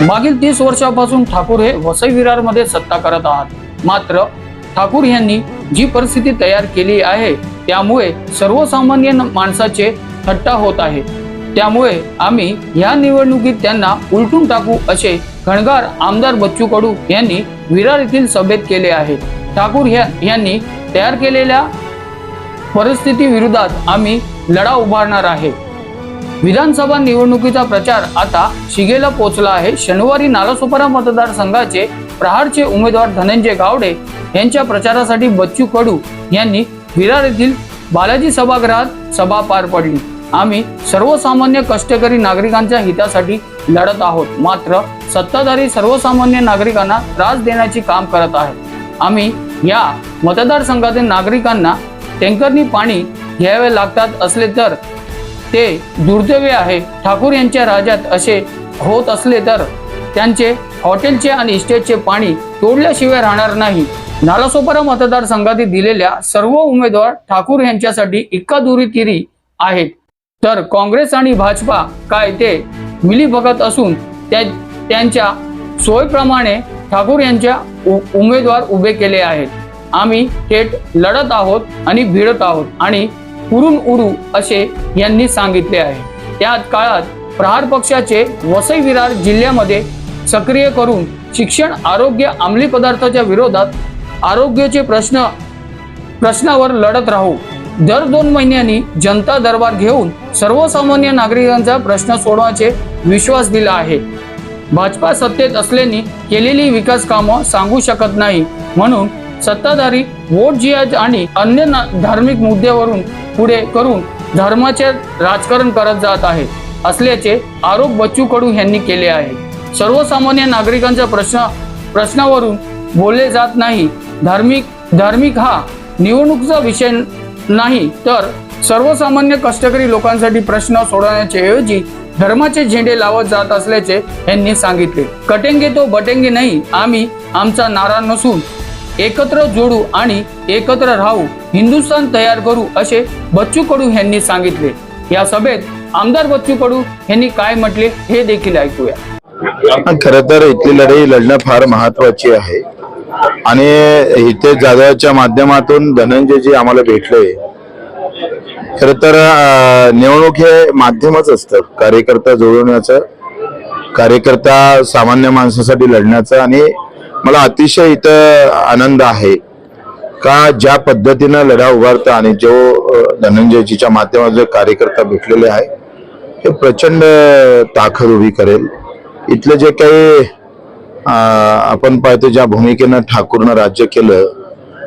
मागील तीस वर्षापासून ठाकूर हे वसई विरारमध्ये सत्ता करत आहात. मात्र ठाकूर यांनी जी परिस्थिती तयार केली आहे त्यामुळे सर्वसामान्य न- माणसाचे थट्टा होत आहे. त्यामुळे आम्ही या निवडणुकीत त्यांना उलटून टाकू असे घणगार आमदार बच्चू कडू यांनी विरार येथील सभेत केले आहे. ठाकूर ह्या- यांनी तयार केलेल्या परिस्थिती विरोधात आम्ही लढा उभारणार आहे. विधानसभा निवडणुकीचा प्रचार आता शिगेला पोहोचला आहे. शनिवारी नालासोपारा मतदारसंघाचे प्रहारचे उमेदवार धनंजय गावडे यांच्या प्रचारासाठी बच्चू कडू यांनी विरार येथील बालाजी सभागृहात सभा पार पडली. आम्ही सर्वसामान्य कष्टकरी नागरिकांच्या हितासाठी लढत आहोत. मात्र सत्ताधारी सर्वसामान्य नागरिकांना त्रास देण्याचे काम करत आहेत आम्ही या मतदारसंघातील नागरिकांना टँकरनी पाणी घ्यावे लागतात असले तर ते दुर्दैवी आहे. ठाकूर यांच्या राज्यात असे होत असले तर त्यांचे हॉटेलचे आणि इस्टेटचे पाणी तोडल्याशिवाय राहणार नाही. नालासोपारा मतदारसंघातील दिलेल्या सर्व उमेदवार ठाकूर यांच्यासाठी इक्का दुरी तिरी आहेत. तर काँग्रेस आणि भाजपा काय ते मिली बघत असून त्या त्यांच्या सोयीप्रमाणे ठाकूर यांच्या उ- उमेदवार उभे केले आहेत. आम्ही थेट लढत आहोत आणि भिडत आहोत आणि उरून उडू असे यांनी सांगितले आहे. त्याच काळात प्रहार पक्षाचे वसई विरार जिल्ह्यामध्ये सक्रिय करून शिक्षण आरोग्य अंमली पदार्थाच्या विरोधात आरोग्याचे प्रश्न प्रश्नावर लढत राहू. दर दोन महिन्यांनी जनता दरबार घेऊन सर्वसामान्य नागरिकांचा प्रश्न सोडवण्याचे विश्वास दिला आहे. भाजपा सत्तेत असल्याने केलेली विकास कामं सांगू शकत नाही म्हणून सत्ताधारी वोट जिहाद आणि अन्य ना- धार्मिक मुद्द्यावरून पुढे करून धर्माचे राजकारण करत जात आहे असल्याचे आरोप बच्चू कडू यांनी केले आहे. सर्वसामान्य नागरिकांच्या प्रश्न प्रश्नावरून बोलले जात नाही. धार्मिक धार्मिक हा निवडणुकीचा विषय नाही तर सर्वसामान्य कष्टकरी लोकांसाठी प्रश्न सोडवण्याच्या ऐवजी धर्माचे झेंडे लावत जात असल्याचे यांनी सांगितले. कटेंगे तो बटेंगे नाही आम्ही आमचा नारा नसून एकत्र जोडू आणि एकत्र राहू हिंदुस्थान तयार करू असे बच्चू कडू यांनी सांगितले. या सभेत आमदार बच्चू कडू यांनी काय म्हटले हे देखील ऐकूया. खर तर इथली लढाई लढणं फार महत्वाची आहे. आणि इथे जाधवच्या माध्यमातून धनंजयजी आम्हाला भेटले. खर तर निवडणूक हे माध्यमच असतं कार्यकर्ता जुळवण्याचं कार्यकर्ता सामान्य माणसासाठी लढण्याचं आणि मला अतिशय इथं आनंद आहे का ज्या पद्धतीनं लढा उभारतं आणि जो धनंजयजीच्या माध्यमात जे कार्यकर्ता भेटलेले आहे हे प्रचंड ताकद उभी करेल. इथलं जे काही आपण पाहतो ज्या भूमिकेनं ठाकूरनं राज्य केलं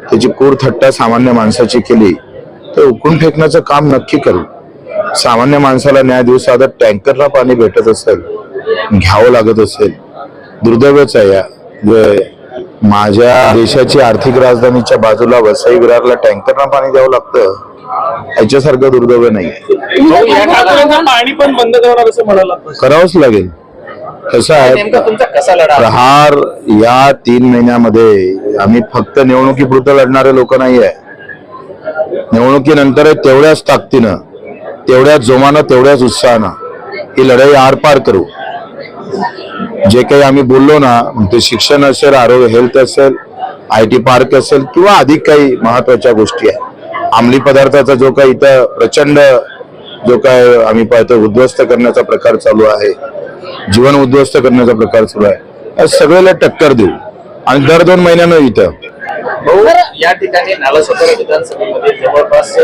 त्याची कूर थट्टा सामान्य माणसाची केली तर उकळून फेकण्याचं काम नक्की करू. सामान्य माणसाला न्याय देऊ साधं टँकरला पाणी भेटत असेल घ्यावं लागत असेल दुर्दैवच आहे या. माझ्या देशाची आर्थिक राजधानीच्या बाजूला वसई विरारला टँकरला पाणी द्यावं लागतं याच्यासारखं दुर्दैव नाही या ठाकरेंचं पाणी पण बंद करणार असं म्हणाला करावंच लागेल. कसं आहे प्रहार या तीन महिन्यामध्ये आम्ही फक्त निवडणुकीपुरतं लढणारे लोक नाही आहे निवडणुकीनंतर तेवढ्याच ताकदीनं तेवढ्याच जोमानं तेवढ्याच उत्साहानं ही लढाई आरपार करू. जे काही आम्ही बोललो ना ते शिक्षण असेल आरोग्य हेल्थ असेल आय टी पार्क असेल किंवा अधिक काही महत्त्वाच्या गोष्टी आहेत. अंमली पदार्थाचा जो काही इथं प्रचंड जो काय आम्ही पाहतो उद्ध्वस्त करण्याचा प्रकार चालू आहे जीवन उद्ध्वस्त करण्याचा प्रकार चालू आहे सगळ्याला टक्कर देऊ. आणि दर दोन महिन्यानं इथं. या ठिकाणी नालासोपारा विधानसभेमध्ये जवळपास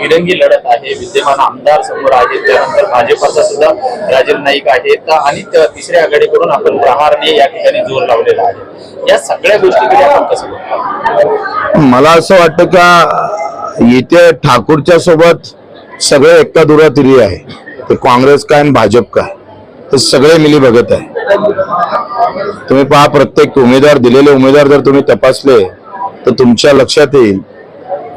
तिरंगी लढत आहे विद्यमान आमदार समोर आहेत त्यानंतर भाजपाचा सुद्धा राजीव नाईक आहेत आणि तिसऱ्या आघाडीकडून आपण प्रहारने या ठिकाणी जोर लावलेला आहे. या सगळ्या गोष्टीकडे आपण कसं बघतो? मला असं वाटतं का येत्या ठाकूरच्या सोबत सगळे एका दुरातिरी आहे. ते काँग्रेस काय आणि भाजप काय ते सगळे मिली बघत आहे. तुम्ही पहा प्रत्येक उमेदवार दिलेले उमेदवार जर तुम्ही तपासले तर तुमच्या लक्षात येईल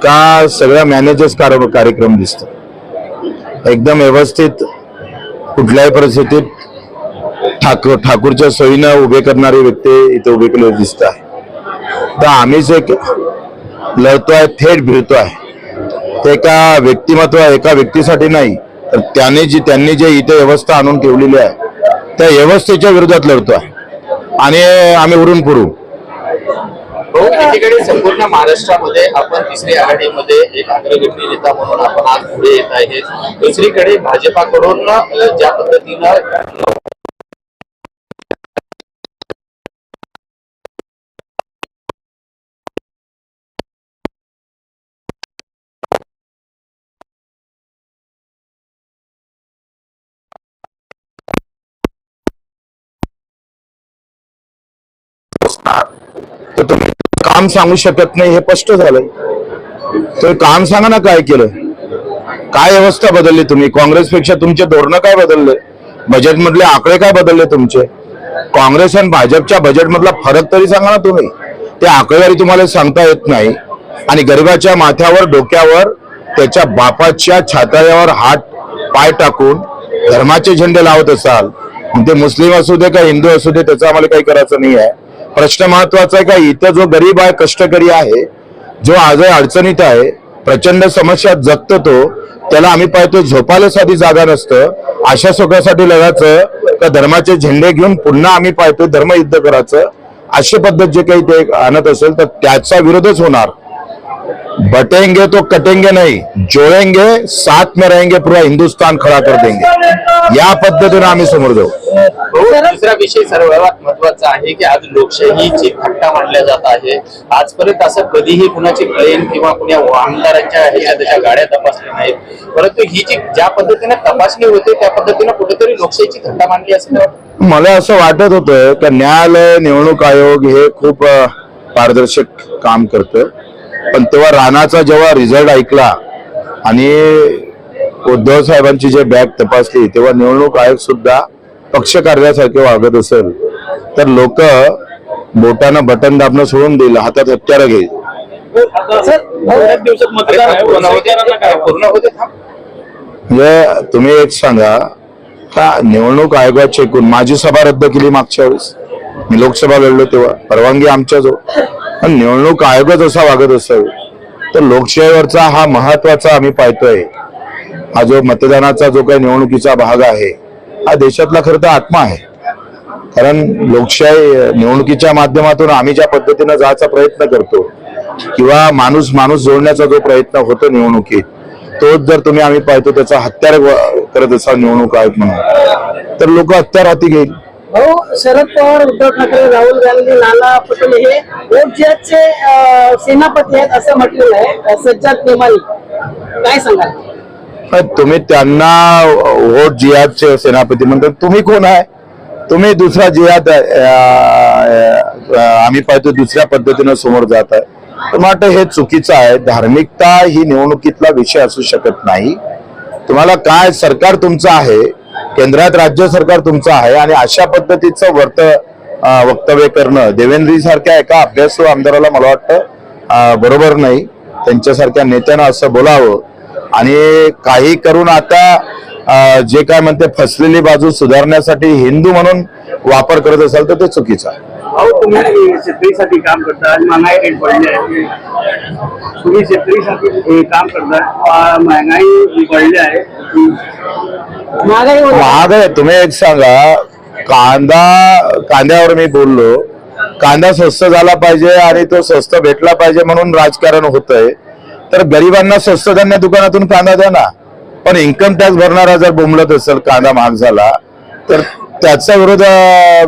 का सगळ्या मॅनेजर्स कार्यक्रम दिसतो? एकदम व्यवस्थित कुठल्याही परिस्थितीत ठाकूर ठाकूरच्या सोयीनं उभे करणारे व्यक्ती इथे उभे केले दिसत आहे. तर आम्हीच एक आहे थेट भिडतोय. ते एका व्यक्तिमत्व एका व्यक्तीसाठी नाही तर त्याने जी त्यांनी जे इथे व्यवस्था आणून ठेवलेली आहे त्या व्यवस्थेच्या विरोधात लढतो आहे आणि आम्ही उरून पुरू. हो एकीकडे संपूर्ण महाराष्ट्रामध्ये आपण तिसरी आघाडीमध्ये एक अग्रगण्य नेता म्हणून आपण आज पुढे येत आहे. दुसरीकडे भाजपाकडून ज्या पद्धतीनं काम सांगू शकत नाही हे स्पष्ट झालंय. तर काम सांगा ना काय केलं? काय व्यवस्था बदलली तुम्ही? काँग्रेसपेक्षा तुमचे धोरणं काय बदलले? बजेट मधले आकडे काय बदलले तुमचे? काँग्रेस आणि भाजपच्या बजेट मधला फरक तरी सांगा ना तुम्ही. ते आकडेवारी तुम्हाला सांगता येत नाही. आणि गरिबाच्या माथ्यावर डोक्यावर त्याच्या बापाच्या छाताळ्यावर हात पाय टाकून धर्माचे झेंडे लावत असाल. ते मुस्लिम असू दे का हिंदू असू दे त्याचं आम्हाला काही करायचं नाही आहे. प्रश्न महत्त्वाचा आहे का? इथं जो गरीब आहे कष्टकरी आहे जो आजही अडचणीत आहे प्रचंड समस्या जगतो तो त्याला आम्ही पाहतो झोपायला साधी जागा नसतं. अशा सुखासाठी लढायचं का धर्माचे झेंडे घेऊन पुन्हा आम्ही पाहतो धर्मयुद्ध करायचं. अशी पद्धत जे काही ते आणत असेल तर त्याचा विरोधच होणार. बटेंगे तो कटेंगे नहीं जोड़ेंगे साथ में रहेंगे पूरा हिंदुस्तान खड़ा कर देंगे। या पद्धतीने आम्ही समोर जाऊ। दुसरा विषय सर्वात महत्त्वाचा आहे की आज लोकशाहीची थट्टा मांडल्या जात आहे आजपर्यंत असं कधीही कुणाची प्लेन किंवा कुण्या आमदारांच्या ह्याच्या त्याच्या गाड्या तपासल्या नाहीत. परंतु ही जी ज्या पद्धतीने तपासणी होते त्या पद्धतीने कुठेतरी लोकशाहीची थट्टा मांडली असं मला असं वाटत होतं का न्यायालय निवडणूक आयोग हे खूप पारदर्शक काम करतं. पण तेव्हा राणाचा जेव्हा रिझल्ट ऐकला आणि उद्धव साहेबांची जे बॅग तपासली तेव्हा निवडणूक आयोग सुद्धा पक्ष कार्यासारखे वागत असेल. तर लोक बोटानं बटन दाबणं सोडून देईल हातात हत्यारं घेईल. म्हणजे तुम्ही एक सांगा का निवडणूक आयोगाची एकूण माझी सभा रद्द केली मागच्या वेळेस. मी लोकसभा लढलो तेव्हा. परवानगी आमच्या जो पण निवडणूक आयोगच असा वागत असेल तर लोकशाहीवरचा हा महत्त्वाचा आम्ही पाहतोय. हा जो मतदानाचा जो काही निवडणुकीचा भाग आहे हा देशातला खरं तर आत्मा आहे. कारण लोकशाही निवडणुकीच्या माध्यमातून आम्ही ज्या पद्धतीनं जायचा प्रयत्न करतो किंवा माणूस माणूस जोडण्याचा जो प्रयत्न होतो निवडणुकीत तोच जर तुम्ही आम्ही पाहतो त्याचा हत्यार करत असाल निवडणूक आयोग म्हणून तर लोक हत्यार हाती घेईल. भाऊ शरद पवार उद्धव ठाकरे राहुल गांधी नाना पटोले हे ओटचे सेनापती आहेत असं म्हटलेलं आहे. सज्जाद नेमानी काय सांगाल? तुम्ही त्यांना वोट जिहादचे सेनापती म्हणतात. तुम्ही कोण आहे? तुम्ही दुसरा जिहाद आम्ही पाहतो दुसऱ्या पद्धतीनं समोर जात आहे. तर वाटतं हे चुकीचं आहे. धार्मिकता ही निवडणुकीतला विषय असू शकत नाही. तुम्हाला काय सरकार तुमचं आहे केंद्रात राज्य सरकार तुमचं आहे आणि अशा पद्धतीचं वर्त वक्तव्य करणं देवेंद्री सारख्या एका अभ्यासू आमदाराला मला वाटतं बरोबर नाही. त्यांच्यासारख्या नेत्यानं असं बोलावं. आणि काही करून आता जे काय म्हणते फसलेली बाजू सुधारण्यासाठी हिंदू म्हणून वापर करत असाल तर ते चुकीचं आहे. भाऊ तुम्ही शेतकरीसाठी काम करता आज महागाई रेट बढ़ले आहे. तुम्ही शेतकरीसाठी काम करता महंगाई बढ़ले आहे. महागाई होते. महाग आहे तुम्ही एक सांगा कांदा कांद्यावर मी बोललो. कांदा स्वस्त झाला पाहिजे आणि तो स्वस्त भेटला पाहिजे म्हणून राजकारण होतंय. तर गरिबांना स्वस्त धान्य दुकानातून कांदा द्या ना. पण इन्कम टॅक्स भरणारा जर बोंबलत असेल कांदा महाग झाला तर त्याचा विरोध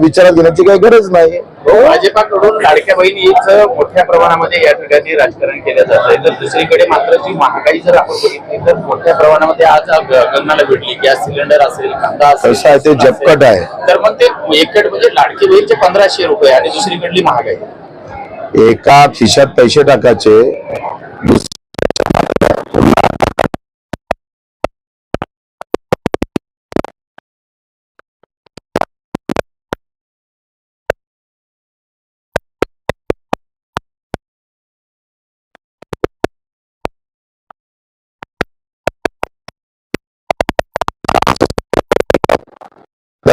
विचारात घेण्याची काही गरज नाही भाजपाकडून लाडक्या बहिणीचं मोठ्या प्रमाणामध्ये या ठिकाणी राजकारण केलं जात आहे तर दुसरीकडे मात्र जी महागाई जर आपण बघितली तर मोठ्या प्रमाणामध्ये आज गगनाला भेटली गॅस सिलेंडर असेल कांदा ते असेल. जपकट आहे. तर मग ते एकट म्हणजे लाडकी बहीणचे पंधराशे रुपये आणि दुसरीकडली महागाई एका खिशात पैसे टाकायचे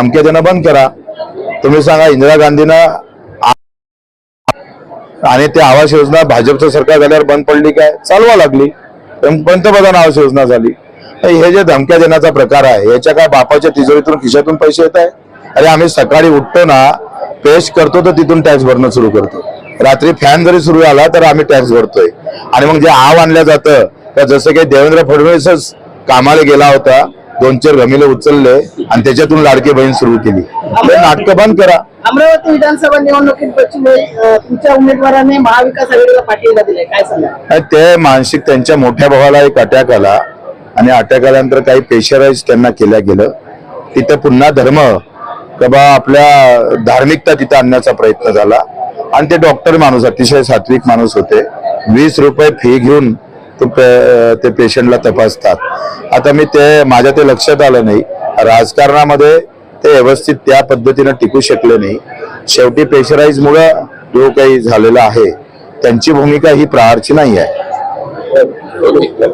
धमक्या देणं बंद करा. तुम्ही सांगा इंदिरा गांधीनं आणि ते आवास योजना भाजपचं सरकार झाल्यावर बंद पडली काय? चालवा लागली. पण पंतप्रधान आवास योजना झाली. तर हे जे धमक्या देण्याचा प्रकार आहे याच्या काय बापाच्या तिजोरीतून खिशातून पैसे येत आहे अरे आम्ही सकाळी उठतो ना पेश करतो तर तिथून टॅक्स भरणं सुरू करतो. रात्री फॅन जरी सुरू झाला तर आम्ही टॅक्स भरतोय. आणि मग जे आव आणलं जातं तर जसं काही देवेंद्र फडणवीसच कामाला गेला होता दोन चार गमिले उचलले आणि त्याच्यातून लाडकी बहीण सुरू केली. ते नाटकं बंद करा. अमरावती विधानसभा निवडणुकीत पश्चिम तुमच्या उमेदवाराने महाविकास आघाडीला पाठिंबा दिलाय. काय सांगा? आणि ते मानसिक त्यांच्या मोठ्या भावाला एक अटॅक आला आणि अटॅक आल्यानंतर काही प्रेशराईज त्यांना केल्या गेलं. तिथं पुन्हा धर्म किंवा आपल्या धार्मिकता तिथं आणण्याचा प्रयत्न झाला. आणि ते डॉक्टर माणूस अतिशय सात्विक माणूस होते. वीस रुपये फी घेऊन तो पे- ते पेशंटला तपासतात. आता मी ते माझ्या ते लक्षात आलं नाही. राजकारणामध्ये ते व्यवस्थित त्या पद्धतीनं टिकू शकले नाही. शेवटी प्रेशराईज मुळे जो काही झालेला आहे त्यांची भूमिका ही प्रहारची नाही आहे.